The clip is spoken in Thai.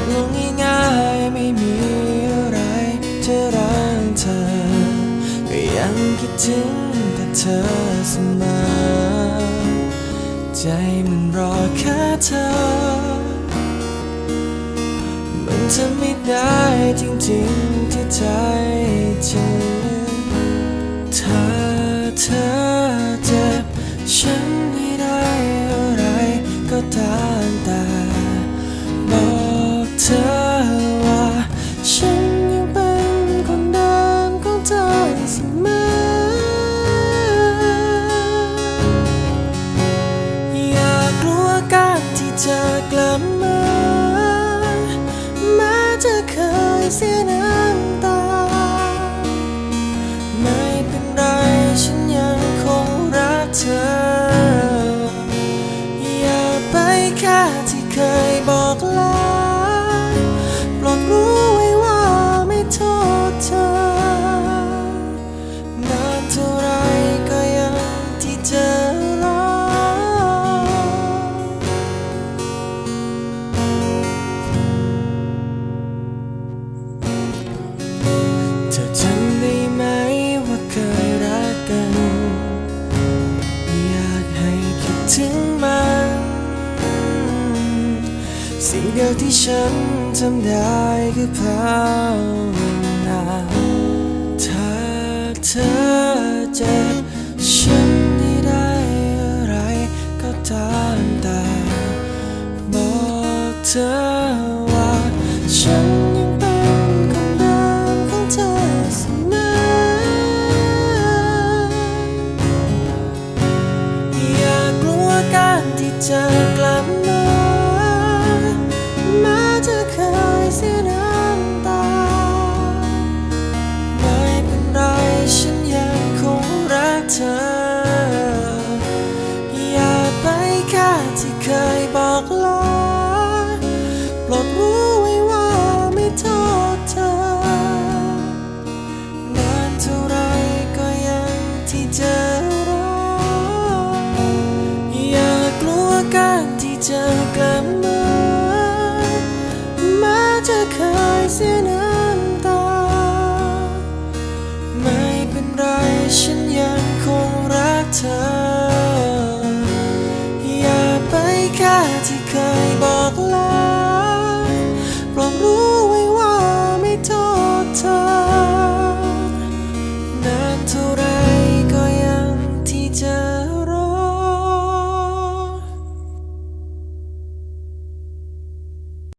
บลงง่ายๆไม่มีอะไรจะรักเธอก็ยังคิดถึงแต่เธอเสมอใจมันรอแค่เธอ มันจะไม่ได้จริงๆที่ใจจร เสียน้ำตา ไม่เป็นไรฉันยังคงรักเธอ อย่าไปแค่ที่เคยบอกลา สิ่งเดียวที่ฉันทำได้คือภาวนาถ้าเธอเจ็บฉันไม่ได้อะไรก็ตามแต่บอกเธอว่าฉันยังเป็นคนเดิมของเธอเสมออยากลัวการที่จะกลับมา ม้จะเ